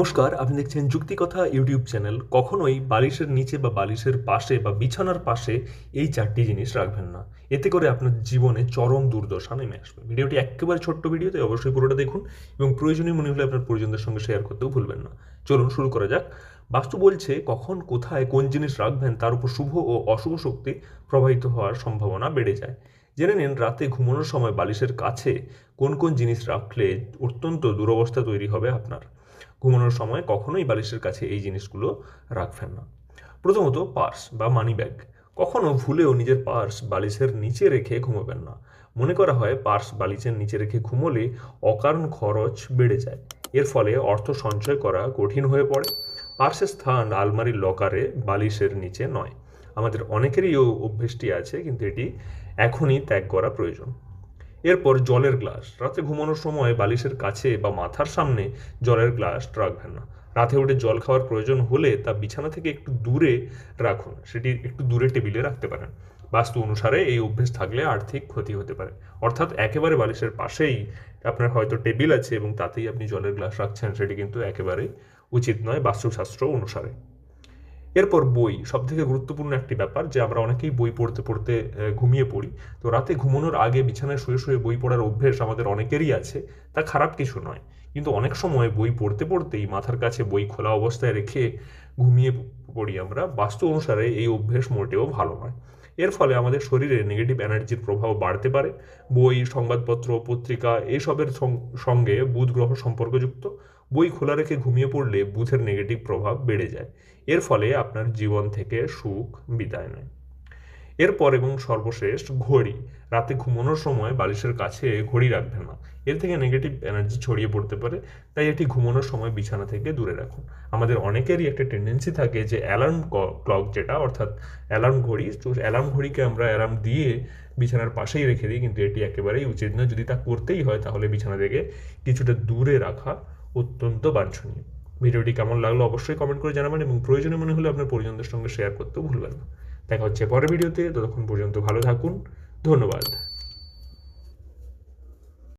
নমস্কার, আপনি দেখছেন যুক্তিকথা ইউটিউব চ্যানেল। কখনোই বালিশের নিচে বা বালিশের পাশে বা বিছানার পাশে এই চারটি জিনিস রাখবেন না। এতে করে আপনার জীবনে চরম দুর্দশা নেমে আসবে। ভিডিওটি একেবারে ছোট্ট ভিডিও, তাই অবশ্যই পুরোটা দেখুন এবং প্রয়োজনীয় মনে হলে আপনার পরিজনদের সঙ্গে শেয়ার করতেও ভুলবেন না। চলুন শুরু করা যাক। বাস্তু বলছে, কখন, কোথায়, কোন জিনিস রাখবেন তার উপর শুভ ও অশুভ শক্তি প্রবাহিত হওয়ার সম্ভাবনা বেড়ে যায়। জেনে নিন রাতে ঘুমানোর সময় বালিশের কাছে কোন কোন জিনিস রাখলে অত্যন্ত দুরবস্থা তৈরি হবে আপনার। ঘুমানোর সময় কখনোই বালিশের কাছে এই জিনিসগুলো রাখবেন না। প্রথমত পার্স বা মানি ব্যাগ। কখনো ভুলেও নিজের পার্স বালিশের নিচে রেখে ঘুমাবেন না। মনে করা হয় পার্স বালিশের নিচে রেখে ঘুমোলে অকারণ খরচ বেড়ে যায়। এর ফলে অর্থ সঞ্চয় করা কঠিন হয়ে পড়ে। পার্সের স্থান আলমারির লকারে বালিশের নিচে নয়। আমাদের অনেকেরই অভ্যেসটি আছে, কিন্তু এটি এখনই ত্যাগ করা প্রয়োজন। এরপর জলের গ্লাস। রাতে ঘুমানোর সময় বালিশের কাছে বা মাথার সামনে জলের গ্লাস রাখবেন না। রাতে উঠে জল খাওয়ার প্রয়োজন হলে তা বিছানা থেকে একটু দূরে রাখুন। সেটি একটু দূরে টেবিলে রাখতে পারেন। বাস্তু অনুসারে এই অভ্যেস থাকলে আর্থিক ক্ষতি হতে পারে। অর্থাৎ একেবারে বালিশের পাশেই আপনার হয়তো টেবিল আছে এবং তাতেই আপনি জলের গ্লাস রাখছেন, সেটি কিন্তু একেবারেই উচিত নয় বাস্তুশাস্ত্র অনুসারে। এরপর বই সব থেকে গুরুত্বপূর্ণ একটি ব্যাপার যে আমরা অনেকেই বই পড়তে পড়তে ঘুমিয়ে পড়ি। তো রাতে ঘুমানোর আগে বিছানায় শুয়ে শুয়ে বই পড়ার অভ্যেস আমাদের অনেকেরই আছে, তা খারাপ কিছু নয়। কিন্তু অনেক সময় বই পড়তে পড়তেই মাথার কাছে বই খোলা অবস্থায় রেখে ঘুমিয়ে পড়ি আমরা। বাস্তু অনুসারে এই অভ্যেস মোটেও ভালো নয়। এর ফলে আমাদের শরীরে নেগেটিভ এনার্জির প্রভাব বাড়তে পারে। বই, সংবাদপত্র, পত্রিকা এসবের সঙ্গে বুধ গ্রহ সম্পর্কযুক্ত। বই খোলা রেখে ঘুমিয়ে পড়লে বুধের নেগেটিভ প্রভাব বেড়ে যায়। এর ফলে আপনার জীবন থেকে সুখ বিদায় নেয়। এরপর এবং সর্বশেষ ঘড়ি। রাতে ঘুমানোর সময় বালিশের কাছে ঘড়ি রাখবেন না। এর থেকে নেগেটিভ এনার্জি ছড়িয়ে পড়তে পারে। তাই এটি ঘুমানোর সময় বিছানা থেকে দূরে রাখুন। আমাদের অনেকেরই একটা টেন্ডেন্সি থাকে যে অ্যালার্ম ক্লক যেটা, অর্থাৎ অ্যালার্ম ঘড়ি, তো অ্যালার্ম ঘড়িকে আমরা অ্যালার্ম দিয়ে বিছানার পাশেই রেখে দিই, কিন্তু এটি একেবারেই উচিত নয়। যদি তা করতেই হয়, তাহলে বিছানা থেকে কিছুটা দূরে রাখা অত্যন্ত বাঞ্ছনীয়। ভিডিওটি কেমন লাগল অবশ্যই কমেন্ট করে জানাবেন এবং প্রয়োজনে মনে হলে আপনার পরিজনদের সঙ্গে শেয়ার করতেও ভুলবেন না। দেখা হচ্ছে পরের ভিডিওতে ততক্ষণ পর্যন্ত ভালো থাকুন ধন্যবাদ।